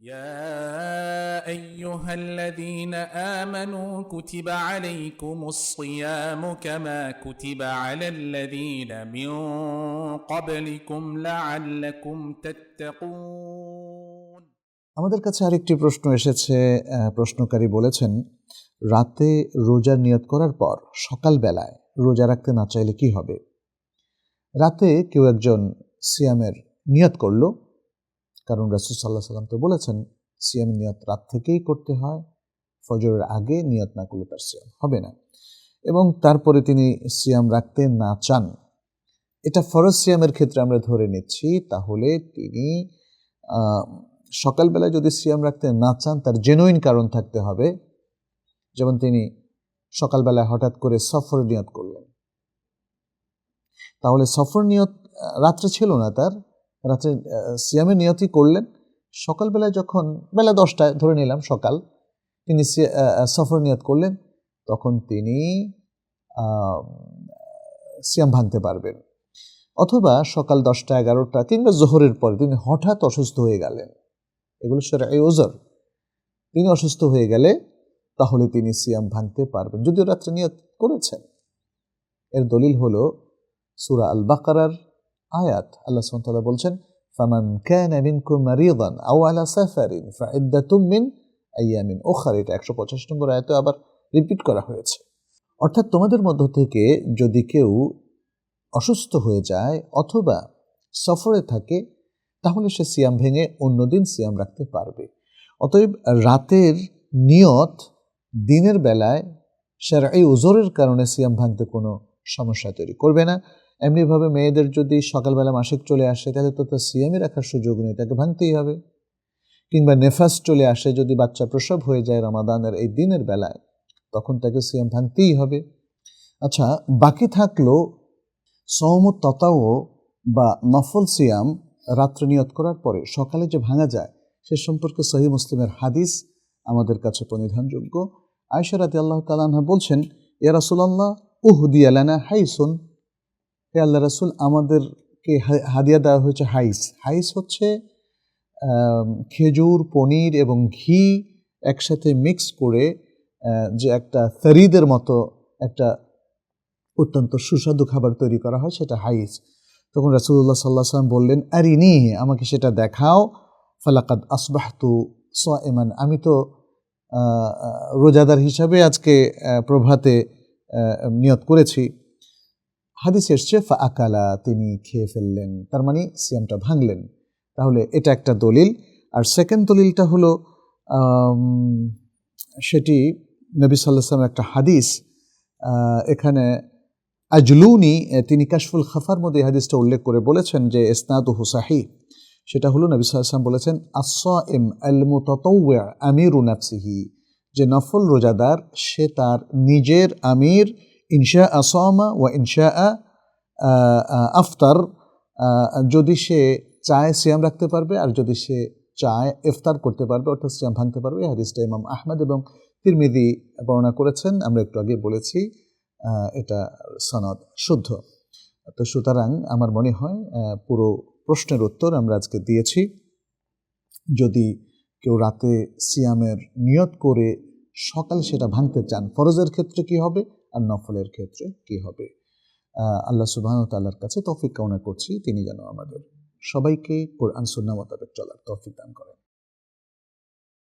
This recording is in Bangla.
يا ايها الذين امنوا كتب عليكم الصيام كما كتب على الذين من قبلكم لعلكم تتقون আমাদের কাছে আরেকটি প্রশ্ন এসেছে আহ, প্রশ্নকারী বলেছেন রাতে রোজার নিয়ত করার পর সকালবেলায় রোজা রাখতে না চাইলে কি হবে রাতে কেউ একজন সিয়ামের নিয়ত করলো কারণ রাসুল সাল্লাহ সাল্লাম তো বলেছেন সিয়ামের নিয়ত রাত থেকেই করতে হয়, ফজরের আগে নিয়ত না করলে তার সিয়াম হবে না। এবং তারপরে তিনি সিয়াম রাখতে না চান। এটা ফরজ সিয়ামের ক্ষেত্রে আমরা ধরে নিচ্ছি, তাহলে তিনি সকালবেলায় যদি সিয়াম রাখতে না চান, তার জেনুইন কারণ থাকতে হবে। যেমন তিনি সকালবেলায় হঠাৎ করে সফর নিয়ত করলেন। তাহলে সফর নিয়ত রাত্রে ছিল না তার। রাত্রে আহ, সিয়ামের নিয়তই করলেন। সকালবেলায় যখন বেলা দশটায় ধরে নিলাম সকাল তিনি সফর নিয়ত করলেন তখন তিনি সিয়াম ভাঙতে পারবেন। অথবা সকাল দশটা এগারোটা কিংবা জোহরের পরে তিনি হঠাৎ অসুস্থ হয়ে গেলেন। এগুলো সেরা এই ওজর তিনি অসুস্থ হয়ে গেলে তাহলে তিনি সিয়াম ভাঙতে পারবেন। যদিও রাত্রে নিয়ত করেছেন। এর দলিল হলো সুরা আল বাকারার আয়াত আল্লাহ সুবহানাহু বলছেন, ফামান ক্যান মিনকুম মারিদান আও আলা সাফারিন ফাইদ্দাতুম মিন আইয়ামিন উখরা। এটা 150 নম্বর আয়াতে আবার রিপিট করা হয়েছে। অর্থাৎ তোমাদের মধ্য থেকে যদি কেউ অসুস্থ হয়ে যায় অথবা সফরে থাকে, তাহলে সে সিয়াম ভেঙে অন্যদিন সিয়াম রাখতে পারবে। অতএব রাতের নিয়ত দিনের বেলায় সারা এই ওজোরের কারণে সিয়াম ভাঙতে কোনো সমস্যা তৈরি করবে না। এমনিভাবে মেয়েদের যদি সকালবেলা মাসিক চলে আসে, তাহলে তো তার সিয়ামই রাখার সুযোগ নেই, তাকে ভাঙতেই হবে। কিংবা নেফাস চলে আসে, যদি বাচ্চা প্রসব হয়ে যায় রমাদানের এই দিনের বেলায়, তখন তাকে সিএম ভাঙতেই হবে। আচ্ছা বাকি থাকল সৌম ততাও বা নফল সিয়াম রাত্রে নিয়ত করার পরে সকালে যে ভাঙা যায়, সে সম্পর্কে সহি মুসলিমের হাদিস আমাদের কাছে পরিধানযোগ্য আয়সা রাতি আল্লাহ তালাহা বলছেন এ রাসুলাল্লাহ উহদিয়ালানা হাইসুন হে আল্লাহ রাসুল, আমাদেরকে হাদিয়া দেওয়া হয়েছে হাইস। হাইস হচ্ছে খেজুর, পনির এবং ঘি একসাথে মিক্স করে যে একটা ফরিদের মতো একটা অত্যন্ত সুস্বাদু খাবার তৈরি করা হয়, সেটা হাইস। তখন রাসুল্লাহ সাল্লাহ সাল্লাম বললেন, আরিনি, আমাকে সেটা দেখাও। ফালাকাদ আসবাহতু সোয়েমান আমি তো রোজাদার হিসাবে আজকে প্রভাতে নিয়ত করেছি। হাদিস এসছে ফা আকালা তিনি খেয়ে ফেললেন, তার মানে সিয়ামটা ভাঙলেন। তাহলে এটা একটা দলিল। আর সেকেন্ড দলিলটা হলো সেটি নবী সাল্লাহ সাল্লাম একটা হাদিস এখানে আজলুনি তিনি কাশফুল খাফার মধ্যে এই হাদিসটা উল্লেখ করে বলেছেন যে ইসনাদু হুসাহি সেটা হলো নবী সাল্লাম বলেছেন আসম আল মুতাতাওয়া আমিরু নাফসিহি যে নফল রোজাদার, সে তার নিজের আমির ইনশা আসমা ওয়া ইনশা আফতার যদি সে চায় সিয়াম রাখতে পারবে আর যদি সে চায় ইফতার করতে পারবে, অর্থাৎ সিয়াম ভাঙতে পারবে হাদিসটা ইমাম আহমদ এবং তিরমিদি বর্ণনা করেছেন। আমরা একটু আগে বলেছি এটা সনদ শুদ্ধ। তো সুতরাং আমার মনে হয় পুরো প্রশ্নের উত্তর আমরা আজকে দিয়েছি। যদি কেউ রাতে সিয়ামের নিয়ত করে সকালে সেটা ভাঙতে চান, ফরজের ক্ষেত্রে কি হবে? আর নফলের ক্ষেত্রে কি হবে? আল্লাহ সুবাহ তাল্লার কাছে তফিক কামনা করছি। তিনি যেন আমাদের সবাইকে কোরআন সুন্না মোতাবেক চলার তফিক দান করেন।